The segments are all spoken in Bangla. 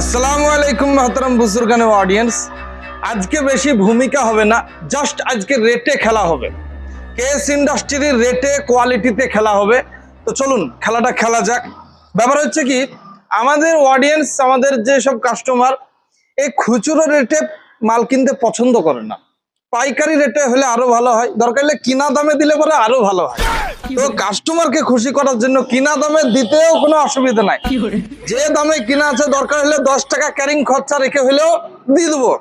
আসসালামু আলাইকুম মহতরম বুজুরগানের অডিয়েন্স আজকে বেশি ভূমিকা হবে না জাস্ট আজকে রেটে খেলা হবে। কেএস ইন্ডাস্ট্রির রেটে কোয়ালিটিতে খেলা হবে। তো চলুন, খেলাটা খেলা যাক। ব্যাপার হচ্ছে কি, আমাদের অডিয়েন্স আমাদের যেসব কাস্টমার এই খুচরো রেটে মাল কিনতে পছন্দ করে না। পাইকারি রেটে হলে আরও ভালো হয়। দরকার হলে কিনা দামে দিলে পরে আরও ভালো হয়। তো কাস্টমারকে খুশি করার জন্য কিনা দামে দিতেও কোনো অসুবিধা নাই। যে দামে কিনা আছে দরকার হলে দশ টাকা ক্যারিং খরচা রেখে হলেও দিয়ে দেবো।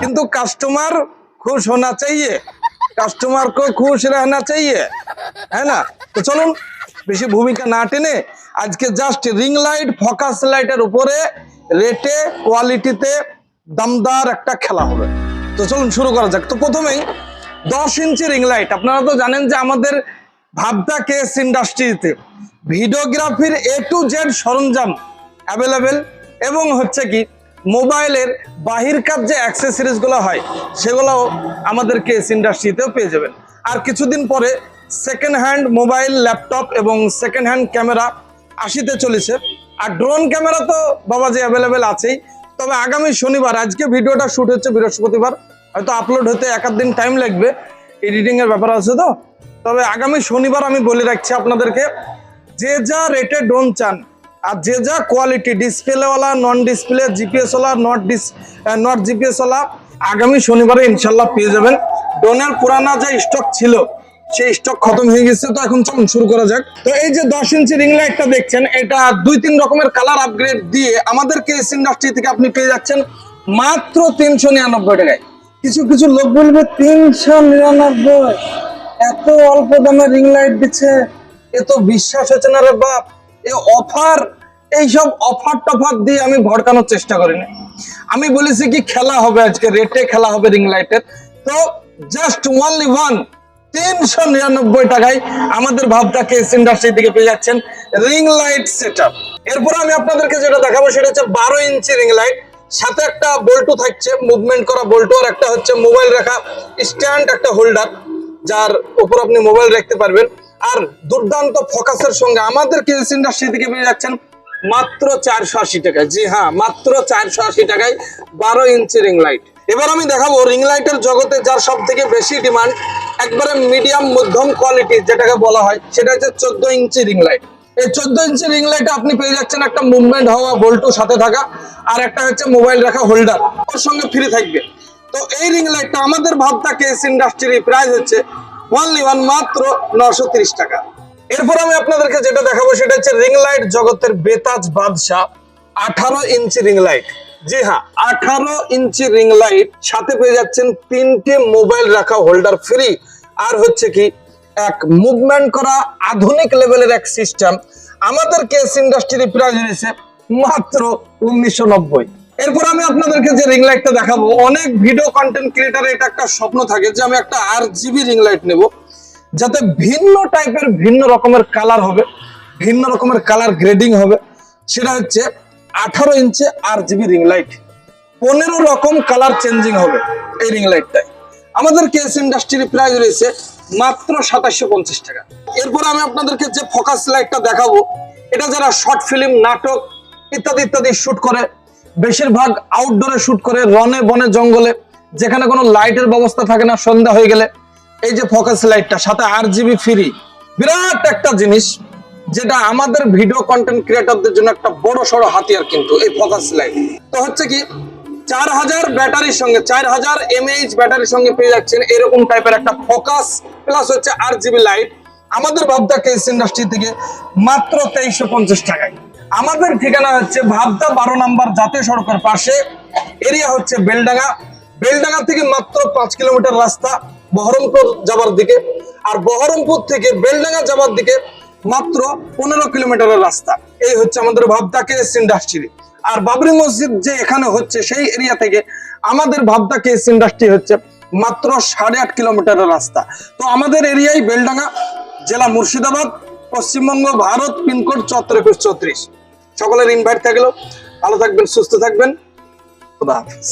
কিন্তু কাস্টমার খুশ হোনা চাইয়ে কাস্টমারকে খুশ রাখা চাইয়ে হ্যাঁ না? তো চলুন বেশি ভূমিকা না টেনে আজকে জাস্ট রিং লাইট ফোকাস লাইটের উপরে রেটে কোয়ালিটিতে দমদার একটা খেলা হবে। তো চলুন শুরু করা যাক। তো প্রথমেই দশ ইঞ্চি রিং লাইট আপনারা তো জানেন যে আমাদের ভাবদা কেস ইন্ডাস্ট্রিতে। ভিডিওগ্রাফির এ টু জেড সরঞ্জাম অ্যাভেলেবেল এবং হচ্ছে কি, মোবাইলের বাহিরকার যে অ্যাক্সেসরিজগুলো হয়, সেগুলোও আমাদের কেস ইন্ডাস্ট্রিতেও পেয়ে যাবেন। আর কিছুদিন পরে সেকেন্ড হ্যান্ড মোবাইল ল্যাপটপ এবং সেকেন্ড হ্যান্ড ক্যামেরা আসিতে চলেছে। আর ড্রোন ক্যামেরা তো বাবা যে অ্যাভেলেবেল আছেই। তবে আগামী শনিবার, আজকে ভিডিওটা শুট হচ্ছে বৃহস্পতিবার। হয়তো আপলোড হতে এক দিন টাইম লাগবে। এডিটিং এর ব্যাপার আছে তো? তবে আগামী শনিবার আমি বলে রাখছি আপনাদেরকে, যে যা রেটে ডোন চান আর যে যা কোয়ালিটি ডিসপ্লেওয়ালা নন ডিসপ্লে জিপিএস ওয়ালা নট ডিস নট জিপিএস ওয়ালা, আগামী শনিবারে ইনশাল্লাহ পেয়ে যাবেন। ডোনের পুরানা যে স্টক ছিল, সেই স্টক খতম হয়ে গেছে তো এখন চলুন শুরু করা যাক। তো এই যে দশ ইঞ্চি রিং লাইটটা দেখছেন, এটা দুই তিন রকমের কালার আপগ্রেড দিয়ে আমাদের কেস ইন্ডাস্ট্রি থেকে আপনি পেয়ে যাচ্ছেন মাত্র তিনশো নিরানব্বই টাকায়। কিছু কিছু লোক বলবে, তিনশো নিরানব্বই। এত অল্প দামে রিং লাইট দিচ্ছে, এ তো বিশ্বাস হচ্ছে না রে বাপ। এ অফার এইসব অফার টফার দিয়ে আমি ভড়কানোর চেষ্টা করিনি। আমি বলেছি কি খেলা হবে আজকে রেটে খেলা হবে রিং লাইটের তো জাস্ট ওনলি ওয়ান তিনশো নিরানব্বই টাকায় আমাদের ভাবটা কেস ইন্ডাস্ট্রি থেকে পেয়ে যাচ্ছেন? রিং লাইট সেট আপ এরপর আমি আপনাদেরকে যেটা দেখাবো, সেটা হচ্ছে বারো ইঞ্চি রিং লাইট সাথে একটা বল্টু থাকছে মুভমেন্ট করা বল্টু, আর একটা হচ্ছে মোবাইল রাখা স্ট্যান্ড একটা হোল্ডার যার উপর আপনি মোবাইল রাখতে পারবেন। আর দুর্দান্ত ফোকাসের সঙ্গে আমাদের কেস ইন্ডাস্ট্রি থেকে পেয়ে যাচ্ছেন, মাত্র চারশো আশি টাকায়। জি হ্যাঁ মাত্র চারশো আশি টাকায় বারো ইঞ্চি রিং লাইট এবার আমি দেখাবো রিং লাইটের জগতে যার সব থেকে বেশি ডিমান্ড একবারে মিডিয়াম মধ্যম কোয়ালিটি যেটাকে বলা হয়, সেটা হচ্ছে চোদ্দ ইঞ্চি রিং লাইট এই চোদ্দ ইঞ্চি রিং লাইটে আপনি পেয়ে যাচ্ছেন একটা মুভমেন্ট হওয়া বল্টু সাথে থাকা, আর একটা হচ্ছে মোবাইল রাখা হোল্ডার ওর সঙ্গে ফ্রি থাকবে। তো এই রিং লাইটটা আমাদের ভাবটা কেস ইন্ডাস্ট্রির প্রাইস হচ্ছে ওনলি ওয়ান মাত্র নশো টাকা। এরপর আমি আপনাদেরকে যেটা দেখাবো সেটা হচ্ছে রিং লাইট জগতের বেতাজ বাদশাহ, আঠারো ইঞ্চি রিং লাইট জি হ্যাঁ আঠারো ইঞ্চি রিং লাইট সাথে পেয়ে যাচ্ছেন তিনটে মোবাইল রাখা হোল্ডার ফ্রি আর হচ্ছে কি এক মুভমেন্ট করা আধুনিক লেভেলের এক সিস্টেম আমাদের কেস ইন্ডাস্ট্রির প্রাইস রয়েছে মাত্র উনিশশো নব্বই। এরপর আমি আপনাদেরকে যে রিং লাইটটা দেখাবো, অনেক ভিডিও কন্টেন্ট ক্রিয়েটার এটা একটা স্বপ্ন থাকে যে আমি একটা আর জিবি রিং লাইট নেব, যাতে ভিন্ন টাইপের ভিন্ন রকমের কালার হবে, ভিন্ন রকমের কালার গ্রেডিং হবে। সেটা হচ্ছে আঠারো inch R GB ring light পনেরো রকম কালার চেঞ্জিং হবে এই রিং লাইটটায় আমাদের কেস ইন্ডাস্ট্রির প্রাইস রয়েছে মাত্র সাতাশশো পঞ্চাশ টাকা। এরপর আমি আপনাদেরকে যে ফোকাস লাইটটা দেখাবো, এটা যারা শর্ট ফিল্ম নাটক ইত্যাদি ইত্যাদি শুট করে, বেশিরভাগ আউটডোরে শুট করে, রনে বনে জঙ্গলে, যেখানে কোনো লাইটের ব্যবস্থা থাকে না, সন্ধ্যা হয়ে গেলে, এই যে ফোকাস লাইটটা সাথে আর জিবি ফ্রি বিরাট একটা জিনিস, যেটা আমাদের ভিডিও কন্টেন্ট ক্রিয়েটরদের জন্য একটা বড় সড়ো হাতিয়ার কিন্তু এই ফোকাস লাইট তো হচ্ছে কি চার হাজার ব্যাটারির সঙ্গে চার হাজার এমএইচ ব্যাটারির সঙ্গে পেয়ে যাচ্ছেন এরকম টাইপের একটা ফোকাস প্লাস হচ্ছে আর জিবি লাইট আমাদের ভাবদা কেস ইন্ডাস্ট্রি থেকে মাত্র তেইশশো পঞ্চাশ টাকায়। আমাদের ঠিকানা হচ্ছে ভাবদা বারো নাম্বার জাতীয় সড়কের পাশে। এরিয়া হচ্ছে বেলডাঙ্গা। বেলডাঙ্গা থেকে মাত্র পাঁচ কিলোমিটার রাস্তা বহরমপুর যাবার দিকে। আর বহরমপুর থেকে বেলডাঙ্গা যাবার দিকে মাত্র পনেরো কিলোমিটারের রাস্তা। এই হচ্ছে আমাদের ভাবদা কেস ইন্ডাস্ট্রি আর বাবরি মসজিদ যে এখানে হচ্ছে, সেই এরিয়া থেকে আমাদের ভাবদা কেস ইন্ডাস্ট্রি হচ্ছে মাত্র সাড়ে আট কিলোমিটারের রাস্তা। তো আমাদের এরিয়ায় বেলডাঙ্গা জেলা মুর্শিদাবাদ, পশ্চিমবঙ্গ, ভারত, পিনকোড চত্র একুশ চৌত্রিশ। সকলের ইনভাইট থাকল। ভালো থাকবেন, সুস্থ থাকবেন। খুদা হাফিজ।